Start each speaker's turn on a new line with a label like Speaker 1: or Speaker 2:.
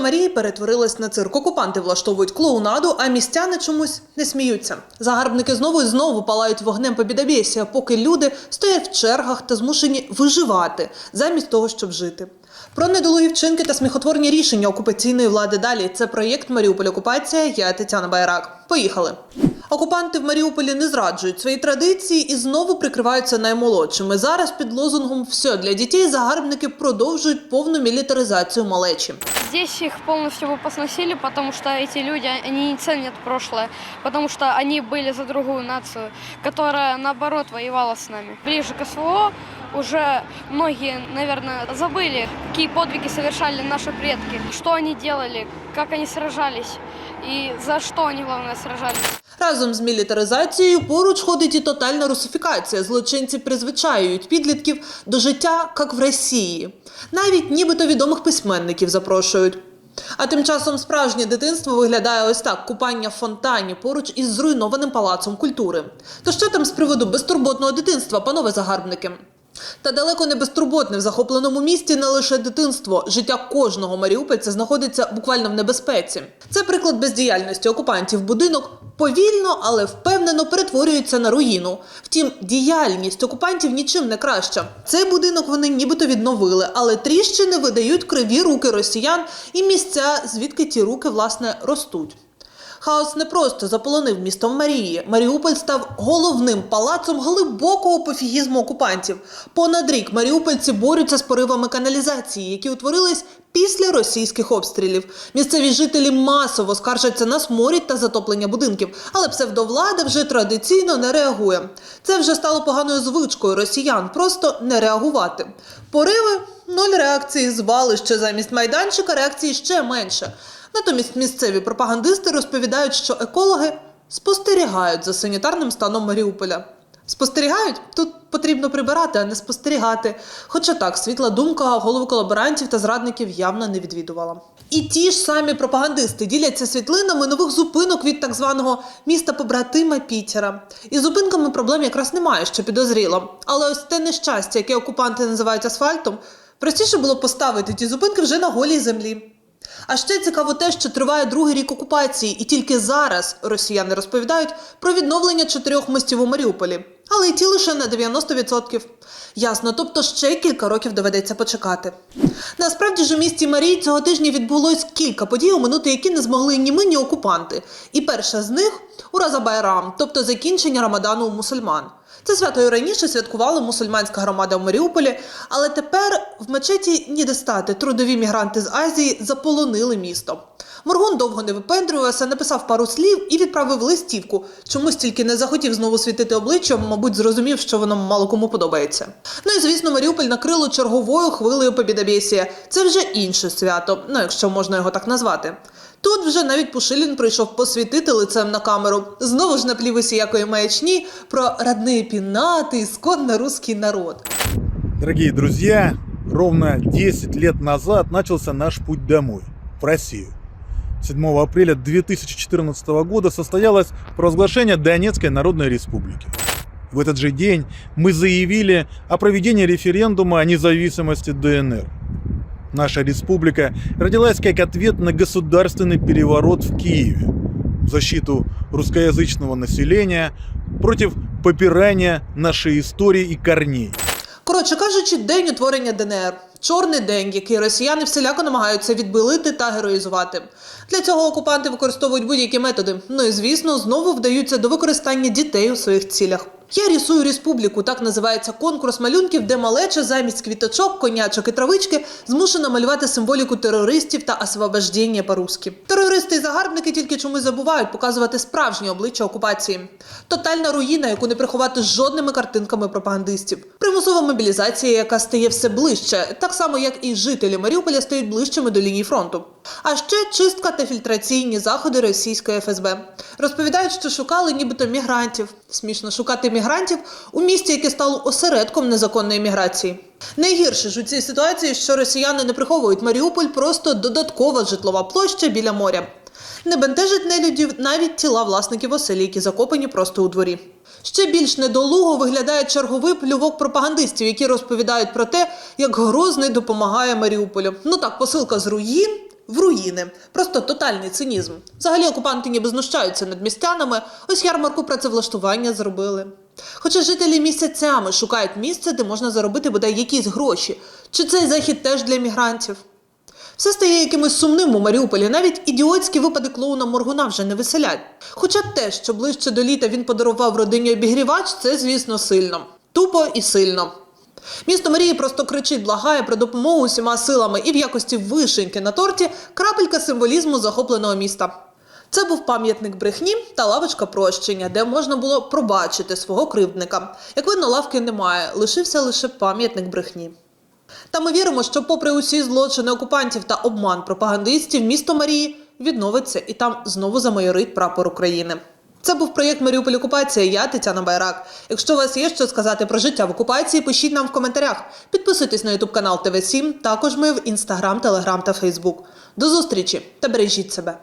Speaker 1: Марії перетворилась на цирк. Окупанти влаштовують клоунаду, а містяни чомусь не сміються. Загарбники знову і знову палають вогнем побідобєсія, поки люди стоять в чергах та змушені виживати замість того, щоб жити. Про недолугі вчинки та сміхотворні рішення окупаційної влади далі. Це проєкт Маріуполь Окупація. Я Тетяна Байрак. Поїхали. Окупанти в Маріуполі не зраджують свої традиції і знову прикриваються наймолодшими. Зараз під лозунгом все для дітей загарбники продовжують повну мілітаризацію малечі.
Speaker 2: Здесь их полностью бы посносили, потому что эти люди, они не ценят прошлое, потому что они были за другую нацию, которая, наоборот, воевала с нами. Ближе к СВО уже многие, наверное, забыли, какие подвиги совершали наши предки, что они делали, как они сражались и за что они, главное, сражались.
Speaker 1: Разом з мілітаризацією поруч ходить і тотальна русифікація. Злочинці призвичаюють підлітків до життя, як в Росії. Навіть нібито відомих письменників запрошують. А тим часом справжнє дитинство виглядає ось так: купання в фонтані поруч із зруйнованим палацом культури. То що там з приводу безтурботного дитинства, панове загарбники? Та далеко не безтурботне в захопленому місті не лише дитинство. Життя кожного маріупольця знаходиться буквально в небезпеці. Це приклад бездіяльності окупантів. Будинок повільно, але впевнено перетворюється на руїну. Втім, діяльність окупантів нічим не краща. Цей будинок вони нібито відновили, але тріщини видають криві руки росіян і місця, звідки ті руки власне ростуть. Хаос не просто заполонив місто Марії. Маріуполь став головним палацом глибокого пофігізму окупантів. Понад рік маріупольці борються з поривами каналізації, які утворились після російських обстрілів. Місцеві жителі масово скаржаться на сморід та затоплення будинків, але псевдовлада вже традиційно не реагує. Це вже стало поганою звичкою росіян просто не реагувати. Пориви нуль реакції, звалище замість майданчика реакції ще менше. Натомість місцеві пропагандисти розповідають, що екологи спостерігають за санітарним станом Маріуполя. Спостерігають? Тут потрібно прибирати, а не спостерігати. Хоча так, світла думка голову колаборантів та зрадників явно не відвідувала. І ті ж самі пропагандисти діляться світлинами нових зупинок від так званого міста побратима Пітера. Із зупинками проблем якраз немає, що підозріло. Але ось те нещастя, яке окупанти називають асфальтом, простіше було поставити ті зупинки вже на голій землі. А ще цікаво те, що триває другий рік окупації, і тільки зараз росіяни розповідають про відновлення чотирьох мостів у Маріуполі, але й ті лише на 90%. Ясно, тобто ще кілька років доведеться почекати. Насправді ж у місті Марії цього тижня відбулось кілька подій, оминути які не змогли ні ми, ні окупанти. І перша з них Ураза Байрам, тобто закінчення Рамадану у мусульман. Це свято і раніше святкувала мусульманська громада в Маріуполі, але тепер в мечеті ніде стати. Трудові мігранти з Азії заполонили місто. Моргун довго не випендрювався, написав пару слів і відправив листівку. Чомусь тільки не захотів знову світити обличчям, мабуть, зрозумів, що воно мало кому подобається. Ну і звісно, Маріуполь накрило черговою хвилею побідобєсія. Це вже інше свято, ну якщо можна його так назвати. Тут вже навіть Пушилін прийшов посвітити лицем на камеру. Знову ж наплів якої маячні про родні пінати, ісконно русський народ.
Speaker 3: Дорогие друзья, ровно 10 лет назад начался наш путь домой, в Россию. 7 апреля 2014 года состоялось провозглашение Донецкой Народной Республики. В этот же день мы заявили о проведении референдума о независимости ДНР. Наша республика родилась как ответ на государственный переворот в Киеве в защиту русскоязычного населения против попирания нашей истории и корней.
Speaker 1: Коротше кажучи, день утворення ДНР. Чорний день, який росіяни всіляко намагаються відбилити та героїзувати. Для цього окупанти використовують будь-які методи. Ну і звісно, знову вдаються до використання дітей у своїх цілях. Я рисую республіку, так називається конкурс малюнків, де малеча замість квіточок, конячок і травички змушена малювати символіку терористів та освобождення по-русски. Терористи і загарбники тільки чомусь забувають показувати справжнє обличчя окупації. Тотальна руїна, яку не приховати жодними картинками пропагандистів. Примусова мобілізація, яка стає все ближче, так само як і жителі Маріуполя стають ближчими до лінії фронту. А ще чистка та фільтраційні заходи російської ФСБ. Розповідають, що шукали нібито мігрантів. Смішно шукати мігрантів у місті, яке стало осередком незаконної міграції. Найгірше ж у цій ситуації, що росіяни не приховують Маріуполь просто додаткова житлова площа біля моря. Не бентежить нелюдів навіть тіла власників оселі, які закопані просто у дворі. Ще більш недолуго виглядає черговий плювок пропагандистів, які розповідають про те, як Грозний допомагає Маріуполю. Ну так, посилка з руїн в руїни. Просто тотальний цинізм. Взагалі окупанти ніби знущаються над містянами, ось ярмарку працевлаштування зробили. Хоча жителі місяцями шукають місце, де можна заробити бодай якісь гроші. Чи цей захід теж для мігрантів? Все стає якимось сумним у Маріуполі. Навіть ідіотські випади клоуна Моргуна вже не веселять. Хоча те, що ближче до літа він подарував родині обігрівач, це, звісно, сильно. Тупо і сильно. Місто Марії просто кричить, благає про допомогу усіма силами і в якості вишеньки на торті крапелька символізму захопленого міста. Це був пам'ятник брехні та лавочка прощення, де можна було пробачити свого кривдника. Як видно, лавки немає, лишився лише пам'ятник брехні. Та ми віримо, що, попри усі злочини окупантів та обман пропагандистів, місто Марії відновиться і там знову замайорить прапор України. Це був проєкт Маріуполь Окупація. Я Тетяна Байрак. Якщо у вас є що сказати про життя в окупації, пишіть нам в коментарях. Підписуйтесь на ютуб канал ТВ 7 Також ми в інстаграм, телеграм та фейсбук. До зустрічі та бережіть себе.